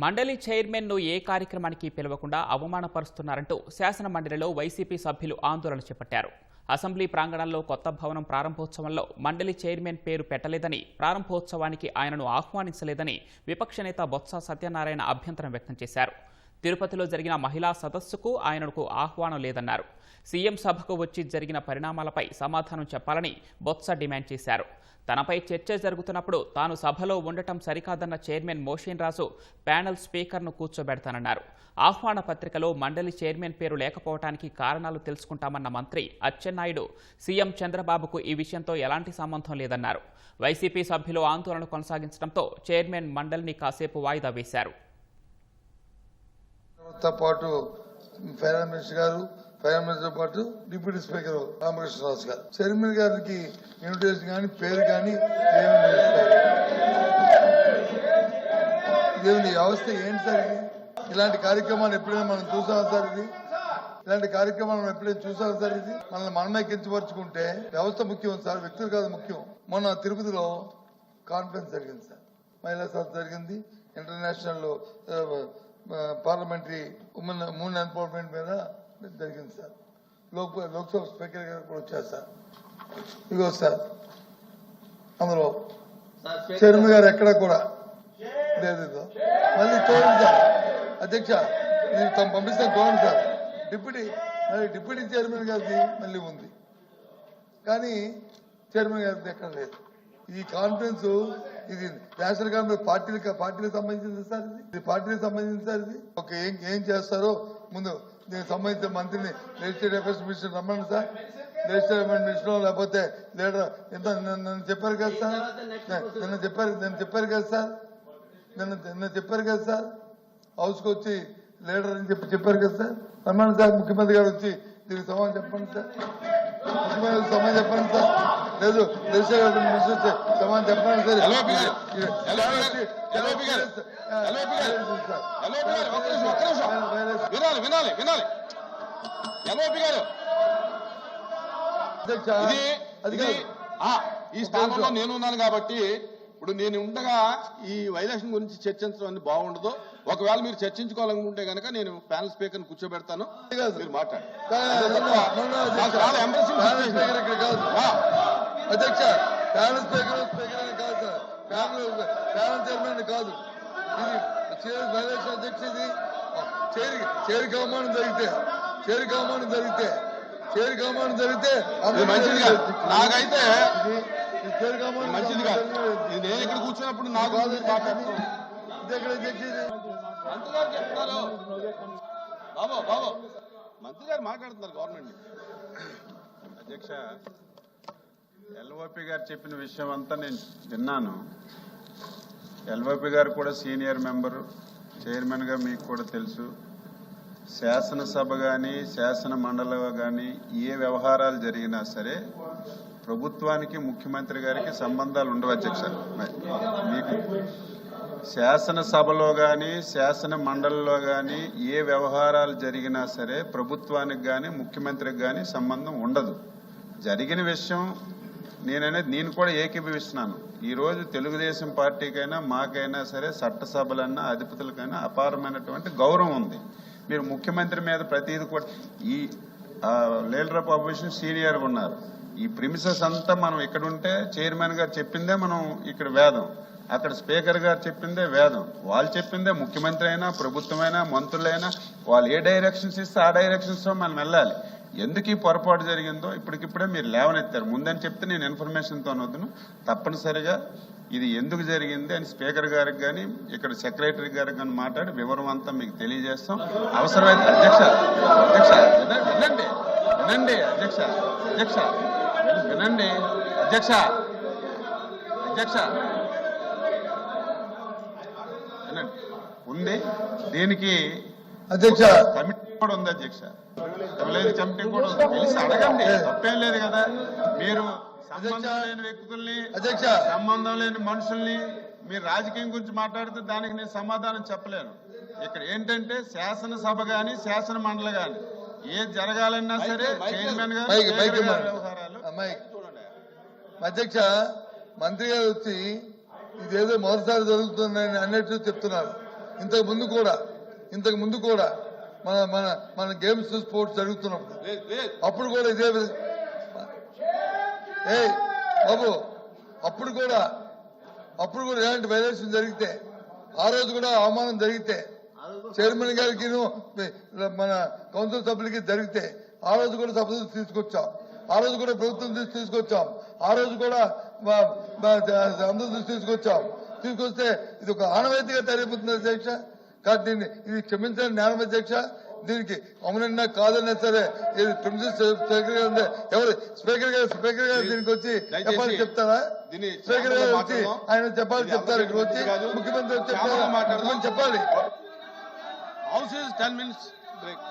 మండలి చైర్మన్ను ఏ కార్యక్రమానికి పిలవకుండా అవమానపరుస్తున్నారంటూ శాసన మండలిలో వైసీపీ సభ్యులు ఆందోళన చేపట్టారు. అసెంబ్లీ ప్రాంగణంలో కొత్త భవనం ప్రారంభోత్సవంలో మండలి చైర్మన్ పేరు పెట్టలేదని ప్రారంభోత్సవానికి ఆయనను ఆహ్వానించలేదని విపక్ష నేత బొత్స సత్యనారాయణ అభ్యంతరం వ్యక్తం చేశారు. తిరుపతిలో జరిగిన మహిళా సదస్సుకు ఆయనకు ఆహ్వానం లేదన్నారు. సీఎం సభకు వచ్చి జరిగిన పరిణామాలపై సమాధానం చెప్పాలని బొత్స డిమాండ్ చేశారు. తనపై చర్చ జరుగుతున్నప్పుడు తాను సభలో ఉండటం సరికాదన్న చైర్మన్ మోషన్ రాజు ప్యానెల్ స్పీకర్ను కూర్చోబెడతానన్నారు. ఆహ్వాన పత్రికలో మండలి చైర్మన్ పేరు లేకపోవటానికి కారణాలు తెలుసుకుంటామన్న మంత్రి అచ్చెన్నాయుడు సీఎం చంద్రబాబుకు ఈ విషయంతో ఎలాంటి సంబంధం లేదన్నారు. వైసీపీ సభ్యులు ఆందోళన కొనసాగించడంతో చైర్మన్ మండలిని కాసేపు వాయిదా వేశారు. తో పాటు ఫైనాన్స్ మినిస్టర్ గారు ఫైనాన్స్ మినిస్టర్ పాటు డిప్యూటీ స్పీకర్ రామకృష్ణరాజు గారు. చైర్మన్ గారికి ఇన్విటేషన్ కానీ పేరు కానీ ఏమి వ్యవస్థ ఏంటి సార్ ఇది? ఇలాంటి కార్యక్రమాలు ఎప్పుడైనా మనం చూసాం సార్ ఇది? ఇలాంటి కార్యక్రమాలు మనం ఎప్పుడైనా చూసాం సార్ ఇది? మనల్ని మనమే కించపరుచుకుంటే వ్యవస్థ ముఖ్యం సార్ వ్యక్తులు కాదు ముఖ్యం. మొన్న తిరుపతిలో కాన్ఫరెన్స్ జరిగింది సార్. మహిళా సభ జరిగింది. International parliamentary women women empowerment మీద జరిగింది సార్. లోక్ లోక్సభ స్పీకర్ గారు కూడా వచ్చారు సార్. ఇదిగో సార్. అందులో చైర్మన్ గారు. ఎక్కడ కూడా లేదు. మళ్ళీ చూడండి సార్. అధ్యక్ష నేను తమ పంపిస్తాను చూడండి సార్. డిప్యూటీ మరి డిప్యూటీ చైర్మన్ గారిది మళ్ళీ ఉంది. కానీ చైర్మన్ గారిది ఎక్కడ లేదు. ఈ కాన్ఫరెన్స్ ఇది నేషనల్ కాన్ఫరెన్స్ పార్టీలకు పార్టీలకు సంబంధించింది సార్ ఇది? పార్టీలకు సంబంధించింది సార్ ఇది? ఒక ఏం ఏం చేస్తారో? ముందు దీనికి సంబంధించిన మంత్రిని రిజిస్టర్ అఫేర్స్ మినిస్టర్ రమ్మను సార్. లెజిస్లేటివ్ అఫేర్స్ మినిస్టర్ లేకపోతే లీడర్ ఎంత నన్ను చెప్పారు కదా సార్? నిన్న చెప్పారు నేను చెప్పారు కదా సార్? నిన్న నిన్న చెప్పారు కదా సార్? హౌస్కి వచ్చి లీడర్ అని చెప్పి చెప్పారు కదా సార్? రమ్మని సార్ ముఖ్యమంత్రి గారు వచ్చి దీనికి సమాధానం చెప్పండి సార్. ముఖ్యమంత్రి సమాధానం చెప్పండి సార్. లేదు సమాధానం చెప్పండి సార్. వినాలి వినాలి వినాలి ఎల్ఓపి గారు ఇది అది ఈ స్థానంలో నేను ఉన్నాను కాబట్టి ఇప్పుడు నేను ఉండగా ఈ వైలేషన్ గురించి చర్చించడం అనేది బాగుండదు. ఒకవేళ మీరు చర్చించుకోవాలనుకుంటే కనుక నేను ప్యానల్ స్పీకర్ కూర్చోబెడతాను. మీరు మాట్లాడండి. అధ్యక్ష. ప్యానల్. స్పీకర్ స్పీకర్ అని కాదు సార్. ప్యానల్ ప్యానల్ చైర్మన్ కాదు. ఇది చైర్ వైలేషన్ అధ్యక్ష ఇది. చేరి చేరిక అవమానం జరిగితే చేరిక అవమానం జరిగితే చేరిక అవమానం జరిగితే మంచిది కాదు నాకైతే చేరిక అవమానం మంచిది కాదు నేను ఇక్కడ కూర్చున్నప్పుడు నాకు ఇది ఎక్కడ అధ్యక్ష ఇది? మంత్రి గారు చెప్తున్నారు. బాబు బాబు. మంత్రి గారు మాట్లాడుతున్నారు గవర్నమెంట్ అధ్యక్ష ఎల్ఓపి గారు చెప్పిన విషయం అంతా నేను విన్నాను. ఎల్ఓపి గారు కూడా సీనియర్ మెంబరు చైర్మన్గా మీకు కూడా తెలుసు. శాసనసభ కానీ శాసన మండలి కానీ ఏ వ్యవహారాలు జరిగినా సరే ప్రభుత్వానికి ముఖ్యమంత్రి గారికి సంబంధాలు ఉండవు అధ్యక్ష. మీకు శాసనసభలో కానీ శాసన మండలిలో కానీ ఏ వ్యవహారాలు జరిగినా సరే ప్రభుత్వానికి కానీ ముఖ్యమంత్రికి కానీ సంబంధం ఉండదు. జరిగిన విషయం నేననేది నేను కూడా ఏకీభవిస్తున్నాను. ఈరోజు తెలుగుదేశం పార్టీకైనా మాకైనా సరే చట్టసభలన్నా అధిపతులకైనా అపారమైనటువంటి గౌరవం ఉంది. మీరు ముఖ్యమంత్రి మీద ప్రతిదీ కూడా ఈ లీడర్ ఆఫ్ అపోజిషన్ సీనియర్గా ఉన్నారు. ఈ ప్రిమిసెస్ అంతా మనం ఇక్కడ ఉంటే చైర్మన్ గారు చెప్పిందే మనం ఇక్కడ వేదం. అక్కడ స్పీకర్ గారు చెప్పిందే వేదం. వాళ్ళు చెప్పిందే ముఖ్యమంత్రి అయినా ప్రభుత్వమైనా మంత్రులైనా వాళ్ళు ఏ డైరెక్షన్స్ ఇస్తే ఆ డైరెక్షన్స్ మనం వెళ్ళాలి. ఎందుకు ఈ పొరపాటు జరిగిందో ఇప్పటికిప్పుడే మీరు లేవనెత్తారు. ముందని చెప్తే నేను ఇన్ఫర్మేషన్తో వద్దును తప్పనిసరిగా ఇది ఎందుకు జరిగింది అని స్పీకర్ గారికి కానీ ఇక్కడ సెక్రటరీ గారికి కానీ మాట్లాడి వివరం అంతా మీకు తెలియజేస్తాం. అవసరమైతే అధ్యక్ష అధ్యక్ష వినండి వినండి అధ్యక్ష అధ్యక్ష వినండి అధ్యక్ష అధ్యక్ష. వినండి. ఉంది. దీనికి అధ్యక్ష కమిటీ కూడా ఉంది అధ్యక్ష. ఎవలేదు కమిటీ కూడా ఉంది. తెలిసి అడగండి. తప్పేం లేదు కదా. మీరు సంబంధం లేని వ్యక్తుల్ని అధ్యక్ష. సంబంధం లేని మనుషుల్ని మీరు రాజకీయం గురించి మాట్లాడితే దానికి నేను సమాధానం చెప్పలేను. ఇక్కడ ఏంటంటే శాసనసభ గాని శాసన మండలి గాని ఏది జరగాలన్నా సరే చైర్మన్ గారు. వ్యవహారాలు అధ్యక్ష మంత్రి గారు వచ్చి ఇదేదో మొదటిసారి జరుగుతుందని అన్నట్టు చెప్తున్నారు. ఇంతకు ముందు కూడా ఇంతకు ముందు కూడా మన మన మన గేమ్స్ స్పోర్ట్స్ జరుగుతున్నప్పుడు లేదు అప్పుడు కూడా ఇదే ఏయ్ బాబు అప్పుడు కూడా అప్పుడు కూడా ఇలాంటి వైలేషన్ జరిగితే ఆ రోజు కూడా అవమానం జరిగితే చైర్మన్ గారికి మన కౌన్సిల్ సభ్యులకి జరిగితే ఆ రోజు కూడా సభ తీసుకొచ్చాం. ఆ రోజు కూడా ప్రభుత్వం దృష్టి తీసుకొచ్చాం. ఆ రోజు కూడా అందరి దృష్టి తీసుకొచ్చాం. తీసుకొస్తే ఇది ఒక ఆనవాయితీగా తయారైపోతుంది అధ్యక్ష. కాబట్టి దీన్ని ఇది క్షమించని నేరం అధ్యక్ష దీనికి అవునన్నా కాదన్నా సరే ఇది స్పీకర్ గారు ఎవరు స్పీకర్ గారు స్పీకర్ గారు దీనికి వచ్చి చెప్పాలి చెప్తారా స్పీకర్ గారు వచ్చి. ఆయన చెప్పాలి చెప్తారు ఇక్కడ వచ్చి. ముఖ్యమంత్రి వచ్చి. ముఖ్యమంత్రి చెప్పాలి house is ten minutes break